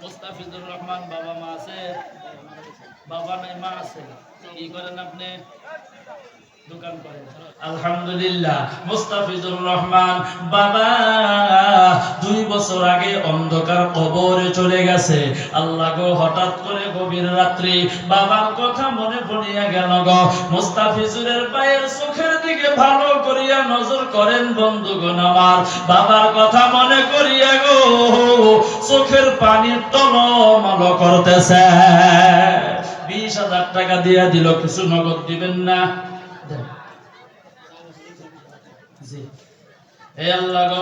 মুস্তাফিজুর রহমান বাবা মা আছে বাবা নাই মা আছে। কি করেন আপনি? দোকান করেন আলহামদুলিল্লাহ, মুস্তাফিজুর রহমান, বাবা, দুই বছর আগে অন্ধকার কবরে চলে গেছে। আল্লাহ গো, হঠাৎ করে গভীর রাত্রি, বাবার কথা মনে পড়িয়া গেল গো। মুস্তাফিজুরের পায়ের চোখের দিকে ভালো করিয়া নজর করেন বন্ধুগণ আমার। বাবার কথা মনে করিয়া গো, চোখের পানি টলমল করতেছে। বিশ হাজার টাকা দিয়া দিল, কিছু নগদ দিবেন না। দেন। হে আল্লাহ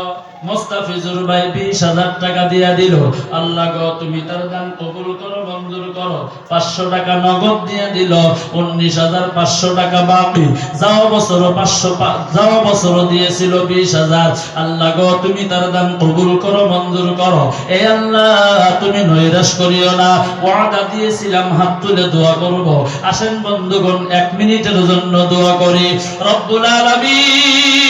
মোস্তাফিজুর ভাই বিশ হাজার টাকা দিয়া দিল। আল্লাহ গো, তুমি তার দান কবুল করো, মঞ্জুর করো। পাঁচশো টাকা নগদ দিয়ে দিল, উনিশ হাজার পাঁচশো টাকা বাকি। যাও বছর পাঁচশো যাও বছর দিয়েছিল বিশ হাজার। আল্লাহ গো, তুমি তার দান কবুল করো, মঞ্জুর করো। এ আল্লাহ, তুমি নৈরাশ করিও না। ওয়াদা দিয়েছিলাম, হাত তুলে দোয়া করব। আসেন বন্ধুগণ, এক মিনিটের জন্য দোয়া করি। রব্বুল আলামিন।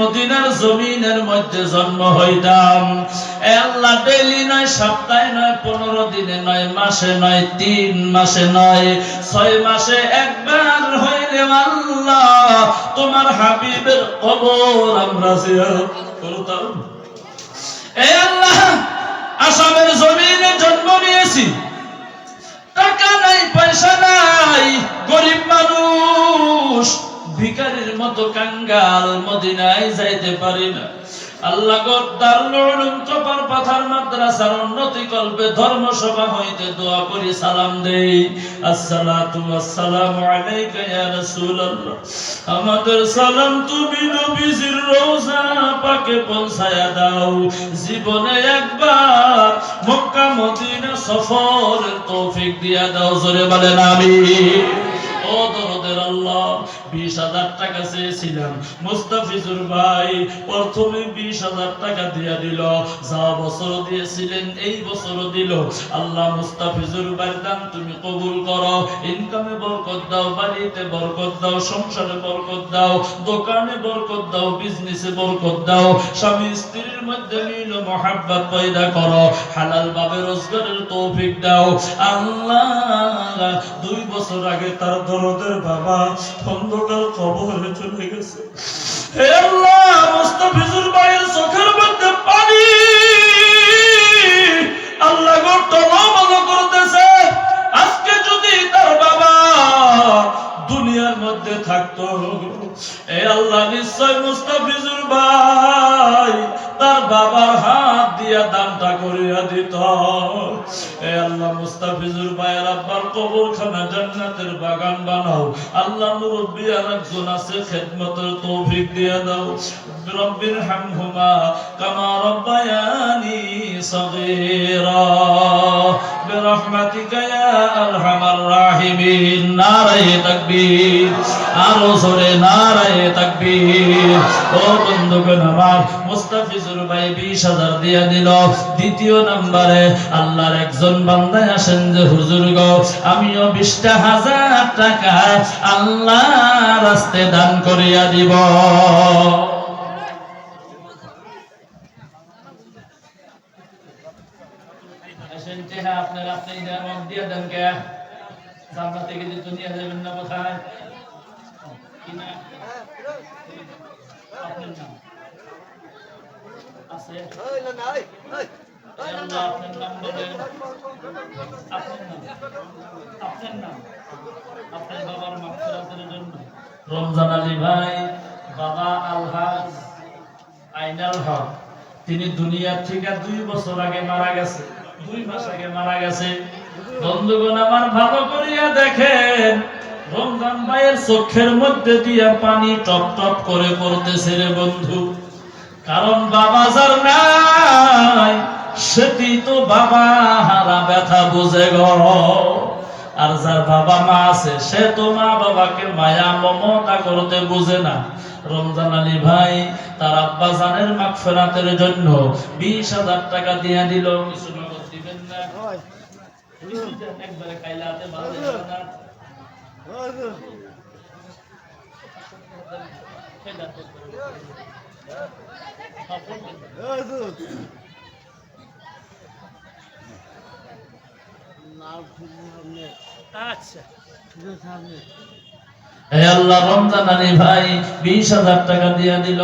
মদিনার জমিনের মধ্যে জন্ম হইতাম। ডেলি নয়, সপ্তাহে নয়, পনেরো দিনে নয়, মাসে নয়, তিন মাসে নয়, ছয় মাসে একবার হইলে আল্লাহ তোমার হাবিবের কবর আমরা ভিখারির মতো কাঙ্গাল মদিনায় যাইতে পারি না। আল্লাহ গো দারুল উলুম চপার পাথার মাদ্রাসার উন্নতি কল্পে ধর্ম সভা হইতে দোয়া করি, সালাম দেই। আসসালাতু ওয়াসসালামু আলাইকা ইয়া রাসূলুল্লাহ। আমাদের সালাম তুমি নবীজির রওজা পাকে পৌঁছায়া দাও। জীবনে একবার মক্কা মদিনা সফরের তৌফিক দিয়া দাও, জোরে বলেন আমিন। ও ইনকামে বরকত দাও, বাড়িতে বরকত দাও, সংসারে বরকত দাও, দোকানে বরকত দাও বিজনেসে বরকত দাও। স্বামী স্ত্রীর মধ্যে মিল মহাব্বত পয়দা করো। হালাল ভাবে রোজগারের তৌফিক দাও। আল্লাহ দুই বছর আগে তার দরদের বাবা, অন্ধকার কবরে চলে গেছে। হে আল্লাহ মুস্তাফিজুর ভাইয়ের চোখের মধ্যে পানি। আল্লাহ গো টলমল করতেছে। আজকে যদি তার বাবা দুনিয়ার মধ্যে থাকতো এ আল্লাহ, নিশ্চয় মুস্তাফিজুর ভাই তার বাবার হাত দিয়া দানটা করিয়া দিত। আল্লাহ মুস্তাফিজুর ভাইয়ের আব্বার কবরখানা জান্নাতের বাগান বানাও। আল্লাহ মুরব্বী আর একজন আছে, খেদমতের তৌফিক দিয়া দাও। রব্বির হামহুমা কামা রব্বায়ানি সগীরা। برحمتك يا ارحم الراحمين নারে তাকবীর আরো জোরে নারে তাকবীর ও বন্ধুগণ আমার মুস্তাফিজুর ভাই 20000 দিয়া দিল দ্বিতীয় নম্বরে আল্লাহর একজন বান্দা আসেন যে হুজুর গো আমিও 20000 হাজার টাকা আল্লাহ রাস্তে দান করিয়া দিব আপনার আপনি যেমন দিয়ে দেন কে থেকে যে দুনিয়া যাবেন না কোথায়? রমজান আলী ভাই, বাবা আলহাজ আইনাল হক। তিনি দুনিয়ার থেকে দুই বছর আগে মারা গেছে। দুই মাস আগে মারা গেছে। বন্ধুগণ, আমার ভালো করিয়া দেখেন, রমজান ভাইয়ের চোখের মধ্যে দিয়া পানি টপ টপ করে পড়তেছে রে বন্ধু। কারণ বাবা যার নাই, সেটি তো বাবা হারা ব্যথা বুঝে গ। আর যার বাবা মা আছে, সে তো মা বাবাকে মায়া মমতা করতে বুঝে না। রমজান আলী ভাই, তার আব্বা জানের মাগফিরাতের জন্য বিশ হাজার টাকা দিয়ে দিল, কিছু একবারে। আচ্ছা আল্লাহ রমজান আলী ভাই বিশ হাজার টাকা দিয়া দিল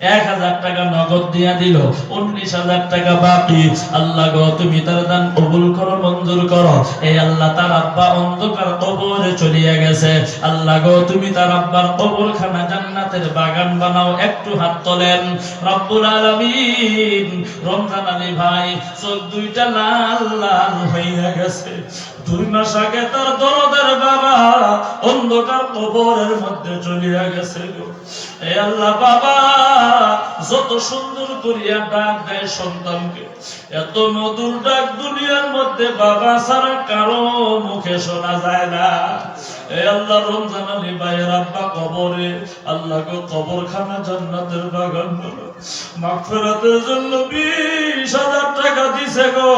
এক হাজার টাকা নগদ দিয়া দিল, উনিশ হাজার টাকা বাকি। আল্লাহ গো, তুমি তার দান কবুল করো, মঞ্জুর করো। এই আল্লাহ তার আব্বা অন্ধকার কবরে চলিয়া গেছে। আল্লাহ গো, তুমি তার আব্বার কবর খানা জান্নাতের বাগান বানাও, একটু হাত তোলেন। রব্বুল আলামিন, রমজান আলী ভাই, চোখ দুইটা লাল লাল হইয়া গেছে। দুই মাস আগে তার দরদের বাবা অন্ধকার কবরের মধ্যে চলিয়া গেছে এ আল্লাহ বাবা, যত সুন্দর করিয়া ডাক দেয় সন্তানকে, এত মধুর ডাক দুনিয়ার মধ্যে বাবা ছাড়া কারও মুখে শোনা যায় না। এ আল্লাহ রমজান আলী ভাইয়ের আব্বা কবরে, আল্লাহ গো কবরখানা জান্নাতের বাগান বলো। মাগফিরাতের জন্য বিশ দিছে গো।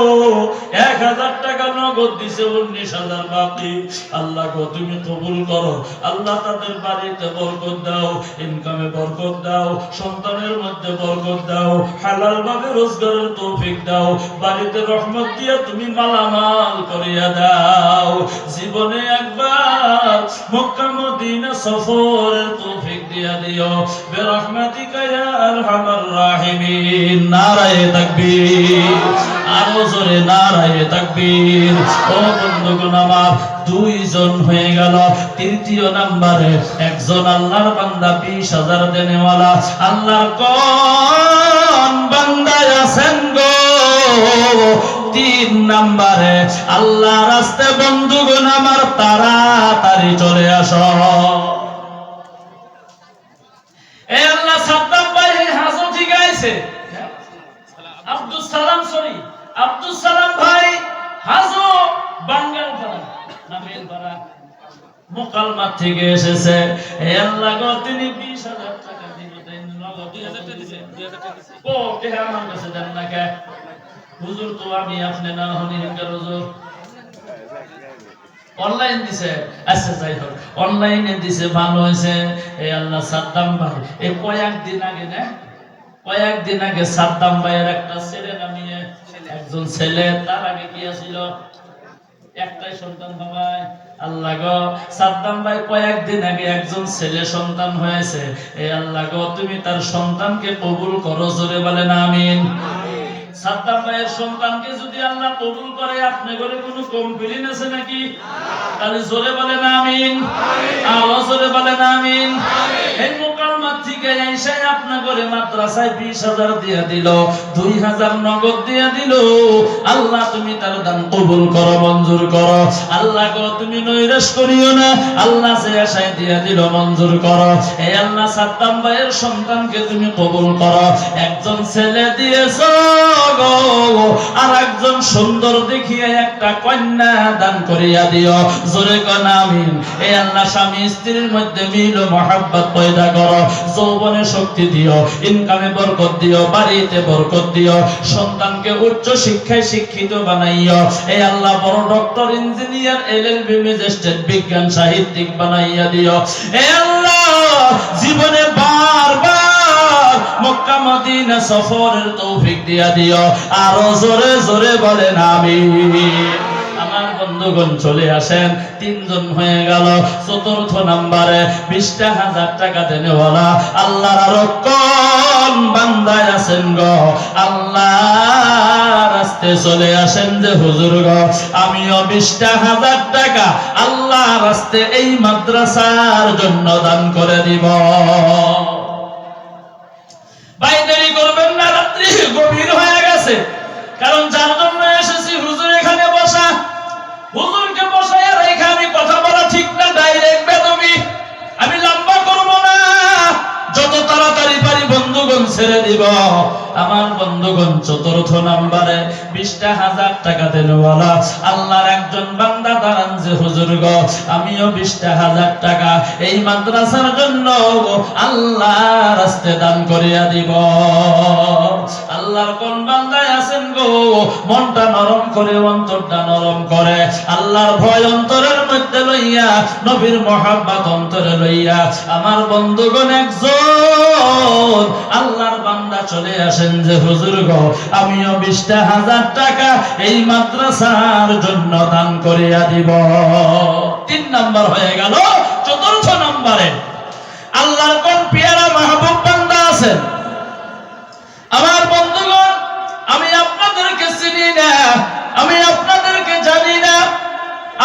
এক হাজার টাকা নগদ দিছে, উনিশ হাজার বাকি। আল্লাহ গো, তুমি কবুল করো। আল্লাহ তাদের বাড়িতে বরকত দাও ইনকামে বরকত দাও, সন্তানের মধ্যে বরকত দাও হালাল ভাবে রোজগারের তৌফিক দাও, বাড়িতে রহমত দিয়ে তুমি মালামাল করিয়া দাও। জীবনে একবার মক্কা, মদিনা সফরের তৌফিক দিয়া দিও। বেরহমাতিকা ইয়া আরহামার রাহিমিন। নারায়ে তাকবীর। আরও জোরে নারায়ে তাকবীর। ও বন্ধুগণ আমার, দুইজন হয়ে গেল। তৃতীয় নাম্বারে একজন আল্লাহর বান্দা, বিশ হাজার দেনেওয়ালা। আল্লাহর কোন বান্দায় আছেন গো? তিন নাম্বারে আল্লাহ রাস্তে বন্ধুগণ আমার, তাড়াতাড়ি চলে আসো। আল্লাহ সাদ্দাম ভাই, হাজত ঠিক আছে আব্দুল সালাম আব্দুল সালাম ভাই হাজো মোকালমা থেকে এসেছে। আল্লাহ গো তিনি বিশ হাজার টাকা দিল তাই নগদ টাকা দিছে ও কে আমার কাছে দেন না কে? হুজুর তো আমি আপনি না হনি হুজুর। অনলাইন দিছে। আচ্ছা যাই হোক অনলাইনে দিছে ভালো হয়েছে। এই আল্লাহ সাদ্দাম ভাই এই কয়েকদিন আগে না? কয়েকদিন আগে সাদ্দাম ভাইয়ের একটা ছেলে নামিয়ে একজন ছেলে, তার আগে কি আছিল? একটাই সন্তান বাবাই আল্লাহ গো, সাদ্দাম ভাই কয়েকদিন আগে একজন ছেলে সন্তান হয়েছে। আল্লাহ গো, তুমি তার সন্তানকে কবুল করো, জোরে আমিন। সাদ্দাম ভাইয়ের সন্তানকে যদি আল্লাহ কবুল করে, আপনি করে কোনো কমপ্লেন আছে নাকি? তাহলে জোরে বলেন আমিন। আরও জোরে বলেন আমিন। থেকে এসে মাদ্রাসায় বিশ হাজার দিয়ে দিল, দুই হাজার নগদ দিয়ে দিল। আল্লাহ, তুমি তার দান কবুল করো, মঞ্জুর করো। আল্লাহ তুমি করিও না। আল্লাহ দিয়ে দিল, মঞ্জুর করো। এই আল্লাহ ভাইয়ের সন্তানকে তুমি কবুল করো। একজন ছেলে দিয়েছ গো আর একজন সুন্দর দেখিয়ে একটা কন্যা দান করিয়া দিও। জোরে কন, আমিন। এই আল্লাহ, স্বামী স্ত্রীর মধ্যে মিল ও মহাব্বত পয়দা করো। যৌবনে শক্তি দিও ইনকামে বরকত দিও, বাড়িতে বরকত দিও, সন্তানকে উচ্চ শিক্ষায় শিক্ষিত বানাইও। এই আল্লাহ বড় ডক্টর ইঞ্জিনিয়ার এলএলবি ম্যাজিস্ট্রেট বিজ্ঞান, সাহিত্যিক বানাইয়া দিও। এই আল্লাহ, জীবনে বারবার মক্কা, মদিনা সফরের তৌফিক দিয়া দিও। আরও জোরে জোরে বলেন আমি আমার বন্ধুগণ চলে আসেন, তিনজন হয়ে গেল। চতুর্থ নাম্বারে বিশটা হাজার টাকা দেনেওয়ালা আল্লাহর আরও কোন বান্দায় আছেন গো। আল্লাহ রাস্তে চলে আসেন যে, হুজুর গো, আমিও বিশটা হাজার টাকা আল্লাহ রাস্তে এই মাদ্রাসার জন্য দান করে দিব। ভাই ছেড়ে দিব। আমার বন্ধুগণ, চতুর্থ নাম্বারে বিশটা হাজার টাকা দেনওয়ালা, আল্লাহর একজন বান্দা দাঁড়ান যে, হুজুর গো, আমিও বিশটা হাজার টাকা এই মাদ্রাসার জন্য আল্লাহ রাস্তে দান করিয়া দিব। আল্লাহর কোন বান্দায় আছেন গো, মনটা নরম করে, অন্তরটা নরম করে, আল্লাহর ভয় অন্তরের মধ্যে লইয়া, নবীর মহাব্বত অন্তরে লইয়া, আমার বন্ধুগণ একজন, আল্লাহর বান্দা চলে আসেন যে, হুজুর গো, আমিও বিশটা হাজার টাকা এই মাদ্রাসার জন্য দান করিয়া দিব। তিন নাম্বার হয়ে গেল, চতুর্থ নম্বরে আল্লাহর কোন পিয়ারা মাহবুব বান্দা আছেন? আমার বন্ধুগণ, আমি আপনাদেরকে চিনি না, আমি আপনাদেরকে জানি না।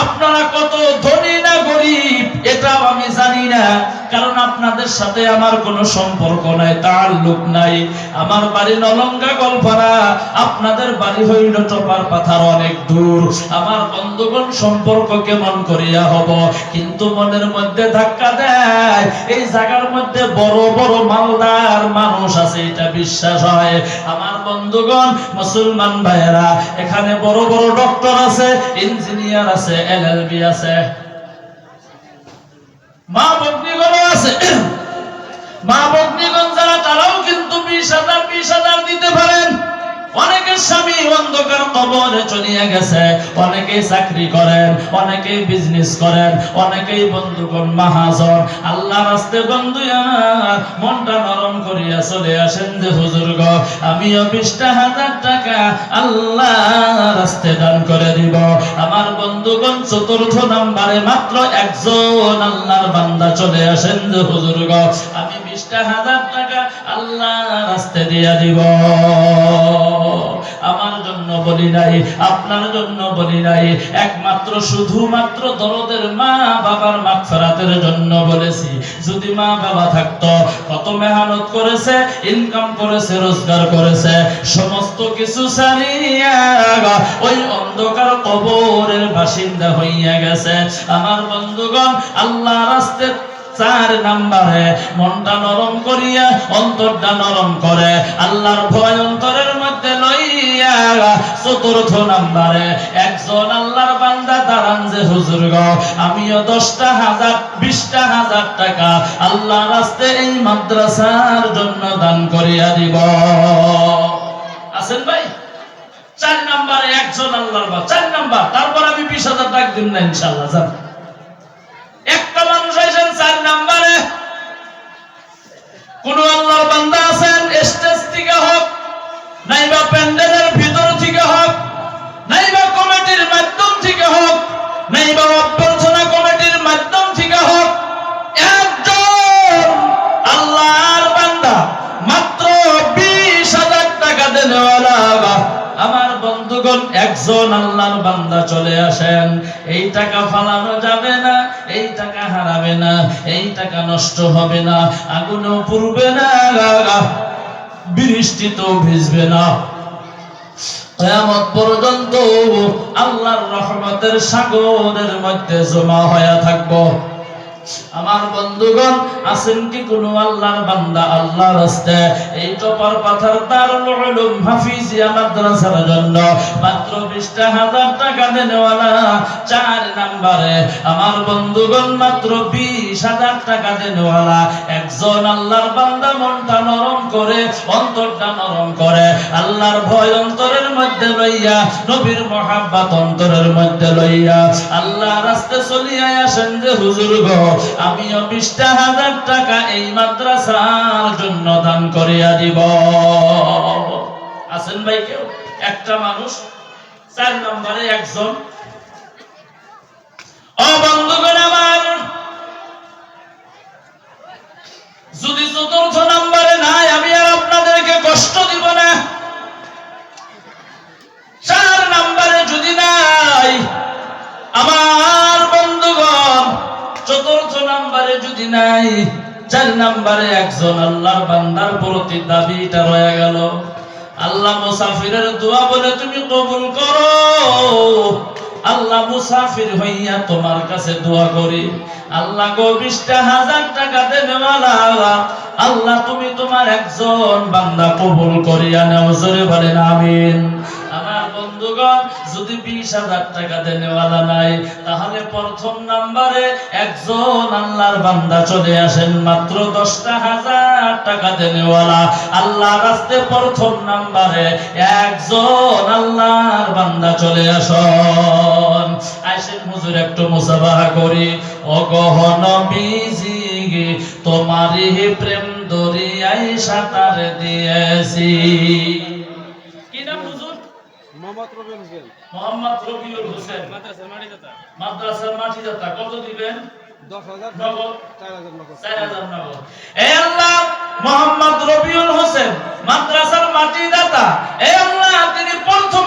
আপনারা কত ধনী না গরিব, এটাও আমি জানি না। কারণ আপনাদের সাথে আমার কোনো সম্পর্ক নাই তাল্লুক নাই। আমার বাড়ি নলঙ্গা গলপাড়া। আপনাদের বাড়ি হইল টপার পাথার অনেক দূর। আমার বন্ধুগণ সম্পর্ক কেমন করিয়া হব? কিন্তু মনের মধ্যে ধাক্কা দেয়। এই জায়গার মধ্যে বড় বড় মালদার মানুষ আছে, এটা বিশ্বাস হয়। আমার বন্ধুগণ, মুসলমান ভাইয়েরা, এখানে বড় বড় ডক্টর আছে, ইঞ্জিনিয়ার আছে এলএলবি আছে। মা ভগ্নিগণও আছে। মা ভগ্নিগণ যারা তারাও কিন্তু বিশ হাজার বিশ হাজার দিতে পারেন। অনেকের স্বামী অন্ধকার কবরে চলিয়ে গেছে অনেকেই চাকরি করেন অনেকেই বিজনেস করেন বন্ধুগণ আল্লাহ রাস্তে বন্ধু আমার মনটা নরম করিয়া চলে আসেন যে, হাজার টাকা আল্লাহ রাস্তে দান করে দিব। আমার বন্ধুগণ চতুর্থ নাম্বারে মাত্র একজন আল্লাহর বান্দা চলে আসেন যে, হুজুর গো, আমি বিশটা হাজার টাকা আল্লাহ রাস্তে দিয়া দিব। আমার জন্য বলি নাই, আপনার জন্য বলি নাই। একমাত্র শুধুমাত্র দরদের মা বাবার মাগফিরাতের জন্য বলেছি, যদি মা বাবা থাকতো, কত মেহনত করেছে ইনকাম করেছে, রোজগার করেছে, সমস্ত কিছু সারিয়া ওই অন্ধকার কবরের বাসিন্দা হইয়া গেছে। আমার বন্ধুগণ, আল্লাহ রাস্তে চার নাম্বারে, মনটা নরম করিয়া অন্তরটা নরম করে, আল্লাহর ভয় অন্তরের মধ্যে চতুর্থ নাম্বারে। একজন আল্লাহর বান্দা দাঁড়ান যে, হুজুর গো, আমিও দশটা হাজার, বিশটা হাজার টাকা আল্লাহ রাস্তে এই মাদ্রাসার জন্য দান করিয়া দিব। আছেন ভাই? চার নাম্বারে একজন আল্লাহর বা চার নাম্বার। তারপর আমি বিশ হাজার টাকা দিব না ইনশাল্লাহ জান একটা মানুষ আইসেন চার নাম্বারে। কোন আল্লাহর বান্দা আছেন? স্টেজ থেকে হোক, নাইবা প্যান্ডেলের নাইবা কমিটির মাধ্যম থেকে হোক নাইবা অভ্যর্থনা কমিটির মাধ্যম থেকে হোক, একজন আল্লাহর বান্দা মাত্র বিশ হাজার টাকা দেনেওয়ালা আমার বন্ধুগণ, একজন আল্লাহর বান্দা চলে আসেন। এই টাকা ফালানো যাবে না, এই টাকা হারাবে না, এই টাকা নষ্ট হবে না, আগুনেও পুড়বে না বৃষ্টিতেও ভিজবে না। কিয়ামত পর্যন্ত আল্লাহর রহমতের সাগরের মধ্যে জমা হয়ে থাকব। আমার বন্ধুগণ, আছেন কি কোন আল্লাহর বান্দা আল্লাহ রাস্তে? এই টপার পাথার দারুল উলুম হাফিজিয়া মাদ্রাসার জন্য মাত্র 20000 হাজার টাকা দেনেওয়ালা চার নাম্বারে। আমার বন্ধুগণ, মাত্র 20000 টাকা দেনেওয়ালা। একজন আল্লাহর বান্দা মনটা নরম করে, অন্তরটা নরম করে। আল্লাহর ভয় অন্তরের মধ্যে লইয়া, নবীর মহাব্বত অন্তরের মধ্যে লইয়া আল্লাহ রাস্তে চলিয়া আসেন যে হুজুর গো। আমিও বিশটা হাজার টাকা এই মাদ্রাসার জন্য দান করিয়া দিব। আছেন ভাই কেউ? একটা মানুষ, চার নম্বরে একজন। যদি চতুর্থ নম্বরে নাই, আমি আর আপনাদেরকে কষ্ট দিব না। চার নম্বরে যদি নাই, আমার চতুর্থ নম্বরে যদি নাই, চার নম্বরে একজন আল্লাহর বান্দার প্রতি দাবিটা রয়ে গেল। আল্লাহ মুসাফিরের দোয়া বলে তুমি কবুল করো। আল্লাহ মুসাফির হইয়া তোমার কাছে দোয়া করি। আল্লাহ গো বিশটা হাজার টাকা দেবেওয়ালা আল্লাহ তুমি তোমার একজন বান্দা কবুল করিয়া নেও, জোরে বলেন আমিন। বন্ধুগণ, যদি বিশ হাজার টাকা দেনেওয়ালা নাই, তাহলে প্রথম নাম্বারে একজন আল্লাহর বান্দা চলে আসেন, মাত্র দশটা হাজার টাকা দেনেওয়ালা। আল্লাহ রাস্তে প্রথম নাম্বারে একজন আল্লাহর বান্দা চলে আসন। আসেন হুজুর, একটু মুসাবাহা করি। অগহন বিজি তোমারই প্রেম দরিয়ায় সাঁতার দিয়েছি। মোহাম্মদ রবিউল হোসেন। মোহাম্মদ রবিউল হোসেন। মাদ্রাসার মাটি দাতা মাদ্রাসার মাটি দাতা কত দিবেন? দশ হাজার নগদ। চার হাজার নগদ। চার হাজার নগদ। এ আল্লাহ মোহাম্মদ রবিউল হোসেন মাদ্রাসার মাটি দাতা এ আল্লাহ তিনি প্রথমেই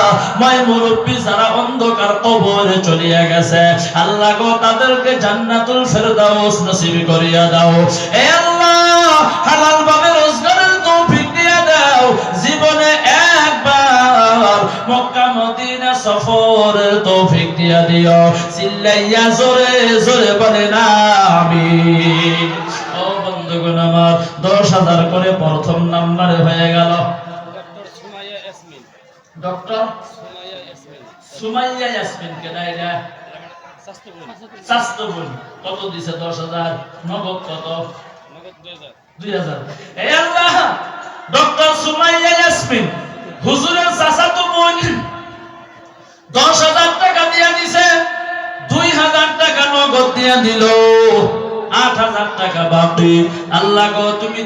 মই মুরব্বী যারা অন্ধকার কবরে চলিয়া গেছে, আল্লাহ গো তাদেরকে জান্নাতুল ফেরদাউস নসিব করিয়া দাও। হে আল্লাহ হালাল ভাবে রোজগারের তৌফিক দিয়া দাও। জীবনে একবার মক্কা, মদিনা তৌফিক দিয়া দিও। চিল্লাইয়া জোরে জোরে বলে না ও বন্ধুগণ আমার, দশ হাজার করে প্রথম নাম্বারে হয়ে গেল। ডক্টর সুমাইয়া ইয়াসমিন কে না স্বাস্থ্যগুণ স্বাস্থ্য বোন কত দিছে? দশ হাজার। নগদ কত? দুই হাজার। এ আল্লাহ! ডক্টর সুমাইয়া ইয়াসমিন, হুজুরের চাচাতো বোন, দশ হাজার টাকা দিয়া দিছে, দুই হাজার টাকা নগদ দিয়া দিল। তুমি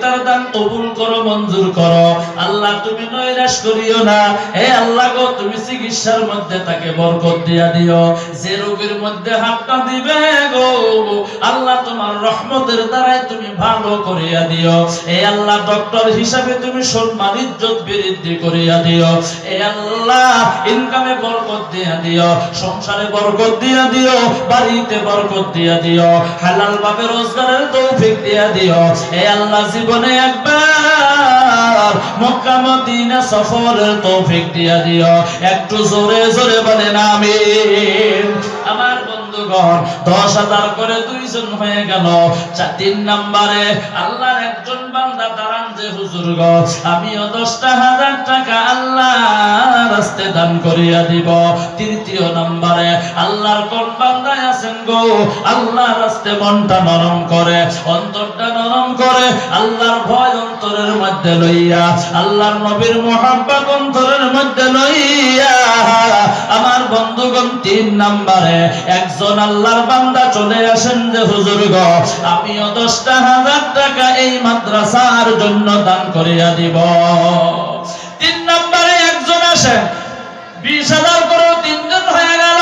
রহমতের দ্বারাই তুমি ভালো করিয়া দিও। এ আল্লাহ, ডক্টর হিসাবে তুমি সম্মান, ইজ্জত, বৃদ্ধি করিয়া দিও। এ আল্লাহ ইনকামে বরকত দিয়া দিও, সংসারে বরকত দিয়া দিও, বাড়িতে বরকত দিয়া দিও। হালাল ভাবে রোজগারের তৌফিক দিয়া দিও। এ আল্লাহ জীবনে একবার মক্কা, মদিনা সফরের তৌফিক দিয়া দিও। একটু জোরে জোরে বলেন, আমিন। আমার বন্ধুগণ, দশ হাজার করে দুইজন হয়ে গেল। তিন নম্বরে, আল্লাহর একজন বান্দা দাঁড়ান যে, হুজুর আমিও দশটা হাজার টাকা আল্লাহ রাস্তে দান করিয়া দিব। তৃতীয় নম্বরে, আল্লাহর কোন বান্দায় আছেন গো? আল্লাহ রাস্তে মনটা নরম করে, অন্তরটা নরম করে, আল্লাহর ভয় অন্তরের মধ্যে লইয়া, আল্লাহর নবীর মোহাব্বত অন্তরের মধ্যে লইয়া। আমার বন্ধুগণ, তিন নম্বরে, একজন আল্লাহর বান্দা চলে আসেন যে, হুজুর গো, আমিও দশটা হাজার টাকা এই মাদ্রাসার জন্য দান করিয়া দিব। তিন নম্বরে একজন আসেন, বিশ হাজার করে তিনজন হয়ে গেল।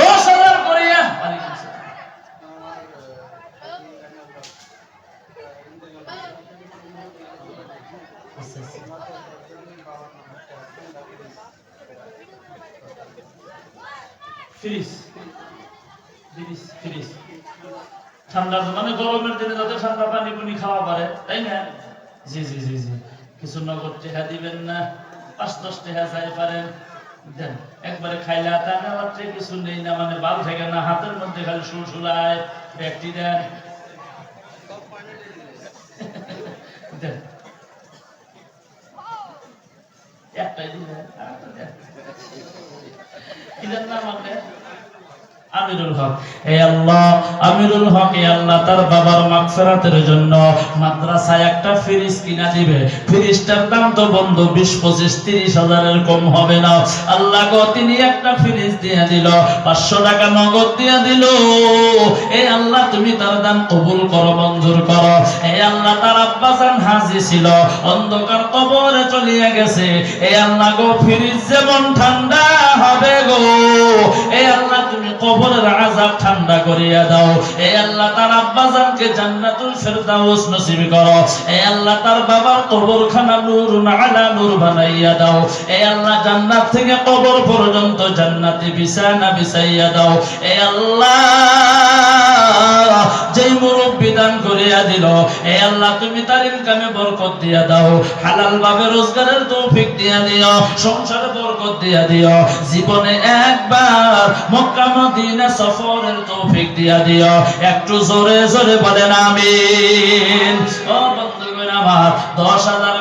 দশ হাজার করিয়া ফ্রিজ ফ্রিজ ফ্রিজ ঠান্ডা মানে গরমের দিনে যাতে ঠান্ডা পানি পুনি খাওয়া পারে, তাই না? জি জি জি জি। কিছু নগদ টেহা দিবেন না, পাঁচ, দশ টেহা চাই পারেন। দেন, একবারে খাইলে তা নেওয়ার কিছু নেই না মানে বাল থেকে না, হাতের মধ্যে খালি সুলসুলায় ব্যক্তি দেন। দেন। একটাই দেন। কি দেন নাম আপনার আল্লাহ দাম তো বন্ধ 20 25 30 হাজারের কম হবে না। আল্লাহ গো, তিনি একটা ফ্রিজ দিয়ে দিল 500 টাকা নগদ দিয়ে দিল। হে আল্লাহ, তুমি তার দান কবুল করো, মঞ্জুর করো। হে আল্লাহ, তার আব্বা হাজি ছিল, অন্ধকার কবরে চলিয়া গেছে। হে আল্লাহ গো ফ্রিজ যেমন ঠান্ডা হবে গো। হে আল্লাহ, তুমি কবরের আযাব ঠান্ডা করিয়া দাও। এ আল্লাহ তার আব্বা জানকে জান্নাতুল ফেরদাউস নসিব করো। এ আল্লাহ তার বাবার কবরখানা নূর আলা নূর বানাইয়া দাও। এ আল্লাহ জান্নাত থেকে কবর পর্যন্ত জান্নাতে বিছানা বিছাইয়া দাও। এ আল্লাহ যেই মুরব্বী দান করিয়া দিল, এ আল্লাহ, তুমি তার ইনকামে বরকত দিয়া দাও, হালাল ভাবে রোজগারের তৌফিক দিয়া দিও, সংসারে বরকত দিয়া দিও, জীবনে একবার মক্কা মদিনা সফরের তৌফিক দিয়া দিও। একটু জোরে জোরে বলেন, আমিন। ও বন্ধুগণ আমার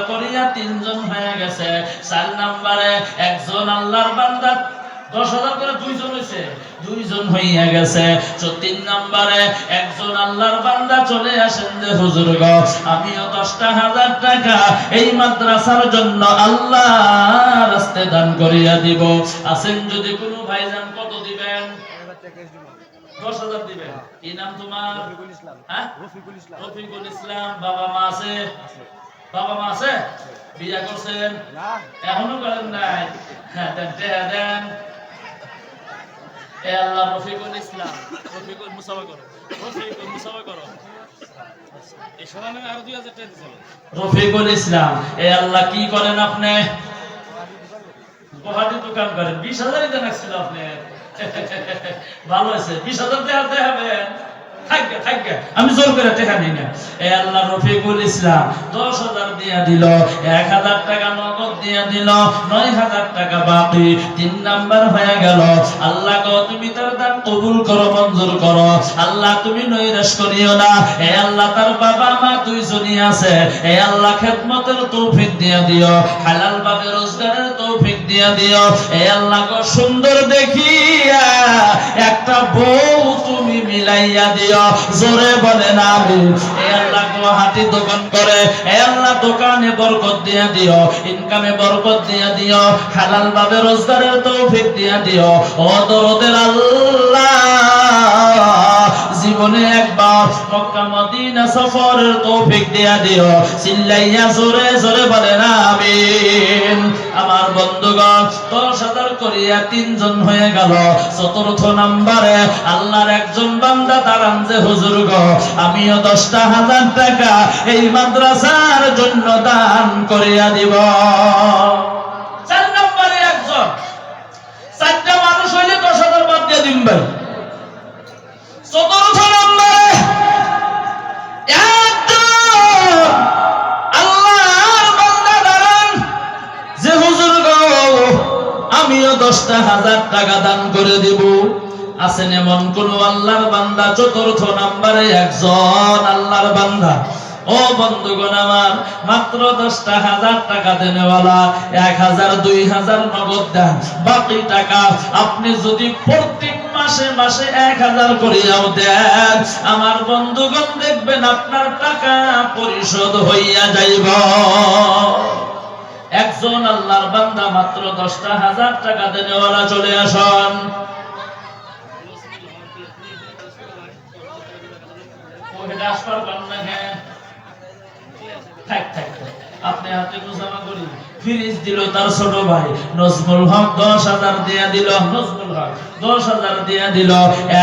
করিয়া তিনজন হয়ে গেছে। চার নাম্বারে একজন আল্লাহর বান্দা, দশ হাজার করে দুইজন হয়েছে দুইজন হইয়া গেছে। তো তিন নাম্বারে একজন আল্লাহর বান্দা চলে আসেন যে হুজুর গ আমিও দশটা হাজার টাকা এই মাদ্রাসার জন্য আল্লাহ রাস্তে দান করিয়া দিব। আছেন যদি কোনো ভাইজান কত দিবেন? দশ হাজার দিবেন। কি নাম তোমার? হ্যাঁ? রফিকুল ইসলাম। বাবা মা আছে? বাবা মা আছে? বিয়া করছেন? এখনও করেন নাই? হ্যাঁ দেন দেন। আল্লাহ, রফিকুল ইসলাম। রফিকুল, মুসাফা করো। রফিকুল, মুসাফা করো। রফিকুল ইসলাম, এ আল্লাহ কি করেন আপনি? গুয়াহাটি দোকান করেন। বিশ হাজারই দেন আপনি ভালো আছে বিশ হাজার দেখাতে হবে। আমি জোর করে নিই না। এ আল্লাহ রফিকুল ইসলাম দশ হাজার দিয়া দিল, এক হাজার টাকা নগদ দিয়া দিল, নয় হাজার টাকা বাকি। তিন নাম্বার হয়ে গেল, আল্লাহ গো, তুমি তার দান কবুল করো, মঞ্জুর করো। আল্লাহ, তুমি নৈরাশ করিও না। এ আল্লাহ, তার বাবা মা দুইজনই আছে। এ আল্লাহ, খেদমতের তৌফিক দিয়া দিও। হালাল ভাবে রোজগারের তৌফিক দিয়া দিও। এ আল্লাহ গো, সুন্দর দেখিয়া একটা বউ তুমি মিলাইয়া দিও। জোরে বলে না আমি। এ আল্লাহ গো, হাতি দোকান করে। এ আল্লাহ দোকানে বরকত দিয়া দিও। ইনকামে বরকত দিয়া দিও। হালাল ভাবে রোজগারের তৌফিক দিয়া দিও। ও দরদের আল্লাহ। জীবনে একবার মক্কা, মদিনা সফরের তৌফিক দিয়া দিও। চিল্লাইয়া জোরে জোরে বলেন, আমিন। আমার বন্ধুগণ দশ হাজার করিয়া তিনজন হয়ে গেল। চতুর্থ নাম্বারে আল্লাহর একজন বান্দা দাঁড়ান যে, হুজুর গো, আমিও দশটা হাজার টাকা এই মাদ্রাসার জন্য দান করিয়া দিব। দশটা হাজার টাকা দান করে দেব। আছেন এমন কোন আল্লাহর বান্দা, চতুর্থ নাম্বারে একজন আল্লাহর বান্দা। ও বন্ধুগণ আমার, মাত্র দশটা হাজার টাকা দেনেওয়ালা, এক হাজার, দুই হাজার নগদ দেন। বাকি টাকা আপনি যদি প্রত্যেক মাসে মাসে এক হাজার করিয়াও দেন, আমার বন্ধুগণ দেখবেন আপনার টাকা পরিশোধ হইয়া যাইব। মাত্র দশটা হাজার টাকা দেনেওয়ালা চলে আসন। আপনি হাতে গোসামা করি। ফিরিজ দিল তার ছোট ভাই। নজমুল হক দশ হাজার দিয়া দিল। নজমুল হক। দশ হাজার দিয়া দিল,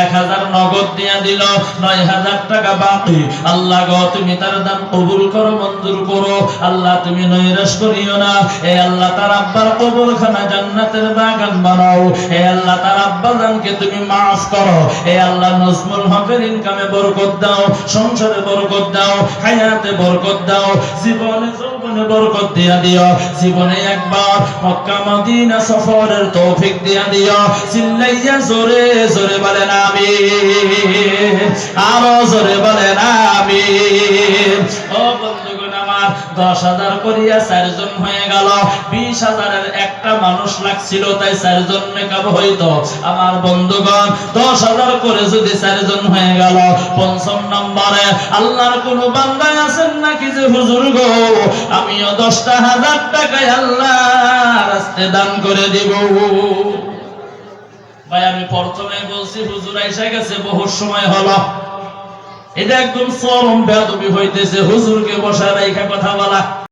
এক হাজার নগদ দিয়া দিল, নয় হাজার টাকা বাকি। আল্লাহ তুমি তার দান কবুল করো, মঞ্জুর করো। আল্লাহ, তুমি করিও না। এ আল্লাহ, তার আব্বার কবরখানা জান্নাতের বাগান বানাও। এ আল্লাহ, তার আব্বা তুমি মাফ করো। এ আল্লাহ, নজমুল হকের ইনকামে বরকত দাও, সংসারে বরকত দাও, হায়াতে বরকত দাও, জীবনে যৌবনে বরকত দিয়া দিও। জীবনে একবার মক্কা মদিনা সফরের তৌফিক দিয়া দিও। চিল্লাইয়া জোরে জোরে বলেন আমি আরও জোরে বলেন আমি ও বন্ধুগণ আমার, দশ হাজার করিয়া চারজন হয়ে গেল। বিশ হাজারের একটা মানুষ লাগছিল, তাই চারজন মেকআপ হইতো। আমার বন্ধুগণ, দশ হাজার করে যদি চারজন হয়ে গেল, পঞ্চম নম্বরে, আল্লাহর কোন বান্দা আছেন নাকি যে, হুজুর গো, আমিও দশটা হাজার টাকায় আল্লাহ রাস্তে দান করে দিব? ভাই, আমি প্রথমে বলছি, হুজুর আইসা গেছে, বহু সময় হলো। এটা একদম চরম বেদবি হইতেছে, হুজুরকে বসা রাইখা কথা বলা।